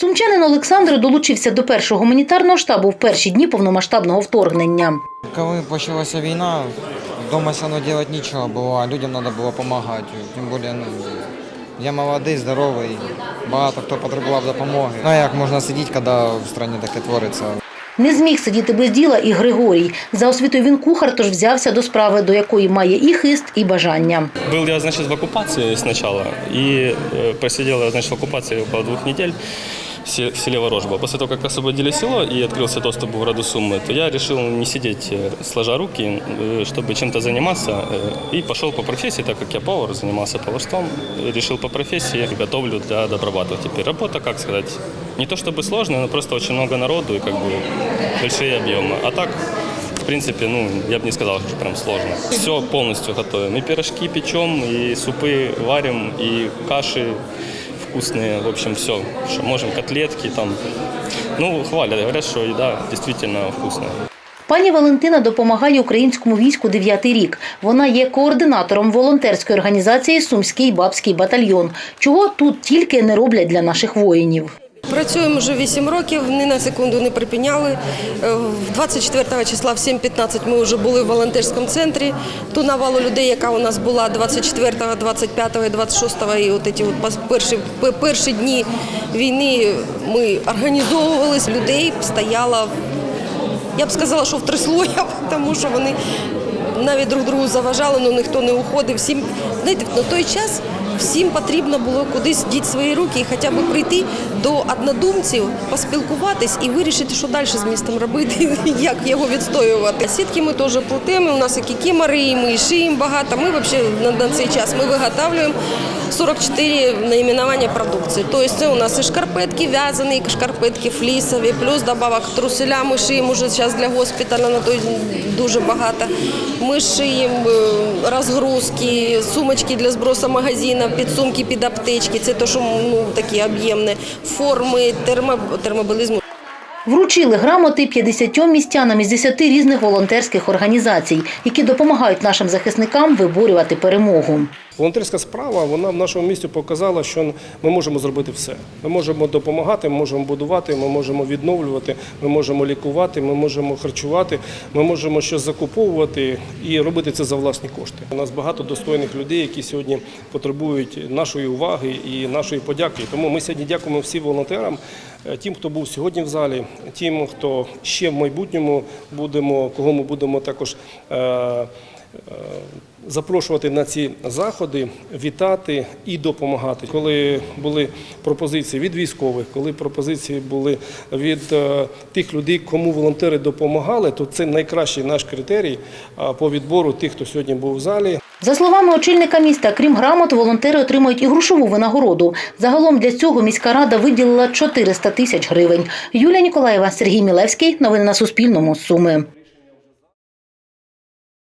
Сумчанин Олександр долучився до першого гуманітарного штабу в перші дні повномасштабного вторгнення. Коли почалася війна, вдома все одно робити нічого було, а людям треба було допомагати. Тим більше, ну, я молодий, здоровий, багато хто потребував допомоги. Ну а як можна сидіти, коли в країні таке твориться? Не зміг сидіти без діла і Григорій. За освітою він кухар, тож взявся до справи, до якої має і хист, і бажання. Был я, значит, в оккупации сначала и э, просидел я, значит, в оккупации около двух недель в се- в селе Ворожба. После того, как освободили село и открылся доступ к городу Суммы, то я решил не сидеть э, сложа руки, э, чтобы чем-то заниматься. э, И пошел по профессии, так как я повар, занимался поварством, э, решил по профессии, готовлю для доброватов теперь. Работа, как сказать, не то чтобы сложная, но просто очень много народу и как бы большие объемы. А так в принципе, ну, я бы не сказал, что прям сложно. Все полностью готовим. И пирожки печем, и супы варим, и каши вкусные. В общем, все, что можем. Котлетки там. Ну, хвалят, говорят, что еда действительно вкусная. Пані Валентина допомагає українському війську дев'ятий рік. Вона є координатором волонтерської організації Сумський бабський батальйон. Чого тут тільки не роблять для наших воїнів. Працюємо вже 8 років, ні на секунду не припиняли. Е, 24 числа в 7.15 ми вже були в волонтерському центрі. Ту навалу людей, яка у нас була 24, 25 і 26, і от ці от перші, перші дні війни ми організовувались, людей стояло, я б сказала, що втрясло, я б- тому що вони навіть друг другу заважали, але ніхто не уходив. Всім, знаєте, на той час всім потрібно було кудись діти свої руки і хоча б прийти до однодумців, поспілкуватись і вирішити, що далі з містом робити, як його відстоювати. Сітки ми теж плетемо, у нас і кікімори, і ми і шиємо багато. Ми взагалі на, цей час ми виготовлюємо 44 наименування продукції. Тобто це у нас і шкарпетки в'язані, і шкарпетки флісові, плюс добавок труселя ми шиємо вже зараз для госпіталя, на той дуже багато. Ми шиємо е, розгрузки, сумочки для збросу магазину, підсумки під аптечки. Це те, що ну, такі об'ємні, форми, термо, термобілизму. Вручили грамоти 50 містянам із 10 різних волонтерських організацій, які допомагають нашим захисникам виборювати перемогу. Волонтерська справа вона в нашому місті показала, що ми можемо зробити все. Ми можемо допомагати, ми можемо будувати, ми можемо відновлювати, ми можемо лікувати, ми можемо харчувати, ми можемо щось закуповувати і робити це за власні кошти. У нас багато достойних людей, які сьогодні потребують нашої уваги і нашої подяки. Тому ми сьогодні дякуємо всім волонтерам, е, тим, хто був сьогодні в залі, тим, хто ще в майбутньому будемо, кого ми будемо також. Е, запрошувати на ці заходи, вітати і допомагати. Коли були пропозиції від військових, коли пропозиції були від е, тих людей, кому волонтери допомагали, то це найкращий наш критерій по відбору тих, хто сьогодні був в залі. За словами очільника міста, крім грамот, волонтери отримують і грошову винагороду. Загалом для цього міська рада виділила 400 тисяч гривень. Юлія Ніколаєва, Сергій Мілевський. Новини на Суспільному. Суми.